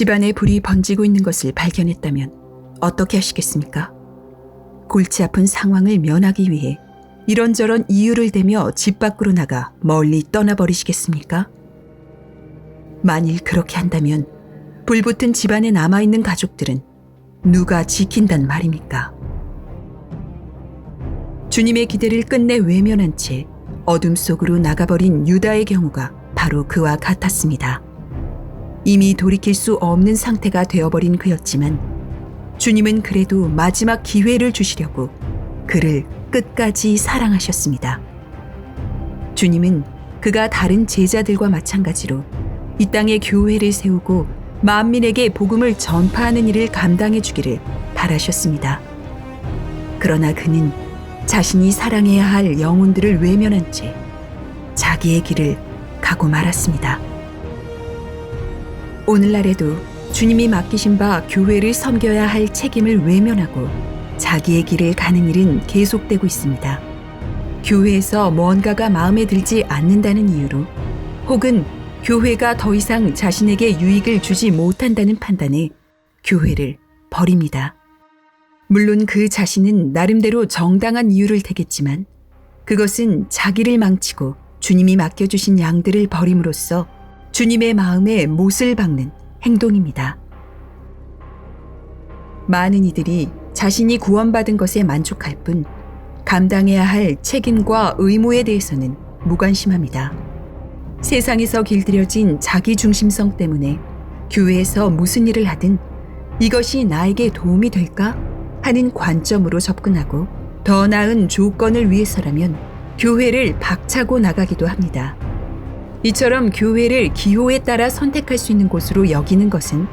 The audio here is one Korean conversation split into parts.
집안에 불이 번지고 있는 것을 발견했다면 어떻게 하시겠습니까? 골치 아픈 상황을 면하기 위해 이런저런 이유를 대며 집 밖으로 나가 멀리 떠나버리시겠습니까? 만일 그렇게 한다면 불붙은 집안에 남아있는 가족들은 누가 지킨단 말입니까? 주님의 기대를 끝내 외면한 채 어둠 속으로 나가버린 유다의 경우가 바로 그와 같았습니다. 이미 돌이킬 수 없는 상태가 되어버린 그였지만 주님은 그래도 마지막 기회를 주시려고 그를 끝까지 사랑하셨습니다. 주님은 그가 다른 제자들과 마찬가지로 이 땅에 교회를 세우고 만민에게 복음을 전파하는 일을 감당해 주기를 바라셨습니다. 그러나 그는 자신이 사랑해야 할 영혼들을 외면한 채 자기의 길을 가고 말았습니다. 오늘날에도 주님이 맡기신 바 교회를 섬겨야 할 책임을 외면하고 자기의 길을 가는 일은 계속되고 있습니다. 교회에서 뭔가가 마음에 들지 않는다는 이유로 혹은 교회가 더 이상 자신에게 유익을 주지 못한다는 판단에 교회를 버립니다. 물론 그 자신은 나름대로 정당한 이유를 대겠지만 그것은 자기를 망치고 주님이 맡겨주신 양들을 버림으로써 주님의 마음에 못을 박는 행동입니다. 많은 이들이 자신이 구원받은 것에 만족할 뿐 감당해야 할 책임과 의무에 대해서는 무관심합니다. 세상에서 길들여진 자기 중심성 때문에 교회에서 무슨 일을 하든 이것이 나에게 도움이 될까 하는 관점으로 접근하고 더 나은 조건을 위해서라면 교회를 박차고 나가기도 합니다. 이처럼 교회를 기호에 따라 선택할 수 있는 곳으로 여기는 것은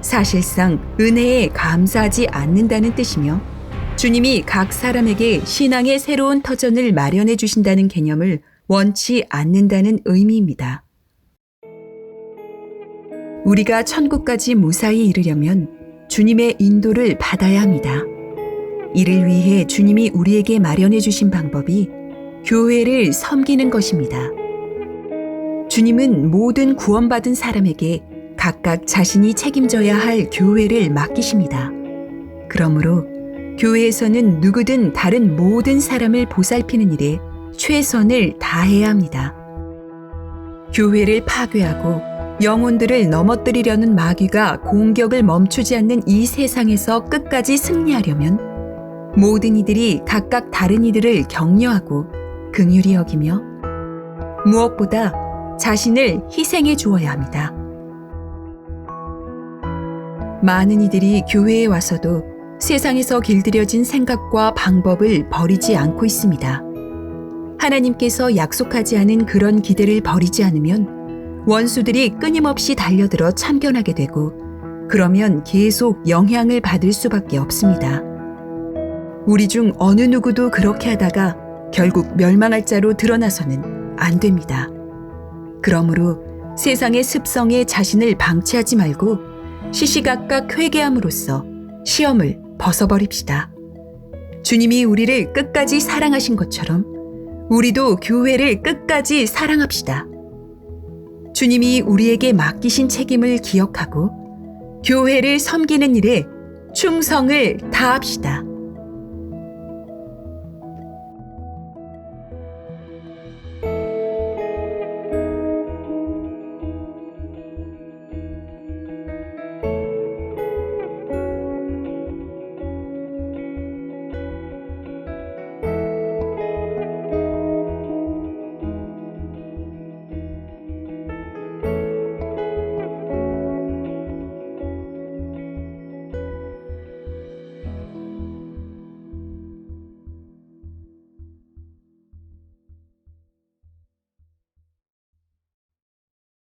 사실상 은혜에 감사하지 않는다는 뜻이며 주님이 각 사람에게 신앙의 새로운 터전을 마련해 주신다는 개념을 원치 않는다는 의미입니다. 우리가 천국까지 무사히 이르려면 주님의 인도를 받아야 합니다. 이를 위해 주님이 우리에게 마련해 주신 방법이 교회를 섬기는 것입니다. 주님은 모든 구원받은 사람에게 각각 자신이 책임져야 할 교회를 맡기십니다. 그러므로 교회에서는 누구든 다른 모든 사람을 보살피는 일에 최선을 다해야 합니다. 교회를 파괴하고 영혼들을 넘어뜨리려는 마귀가 공격을 멈추지 않는 이 세상에서 끝까지 승리하려면 모든 이들이 각각 다른 이들을 격려하고 긍휼히 여기며 무엇보다 자신을 희생해 주어야 합니다. 많은 이들이 교회에 와서도 세상에서 길들여진 생각과 방법을 버리지 않고 있습니다. 하나님께서 약속하지 않은 그런 기대를 버리지 않으면 원수들이 끊임없이 달려들어 참견하게 되고 그러면 계속 영향을 받을 수밖에 없습니다. 우리 중 어느 누구도 그렇게 하다가 결국 멸망할 자로 드러나서는 안 됩니다. 그러므로 세상의 습성에 자신을 방치하지 말고 시시각각 회개함으로써 시험을 벗어버립시다. 주님이 우리를 끝까지 사랑하신 것처럼 우리도 교회를 끝까지 사랑합시다. 주님이 우리에게 맡기신 책임을 기억하고 교회를 섬기는 일에 충성을 다합시다.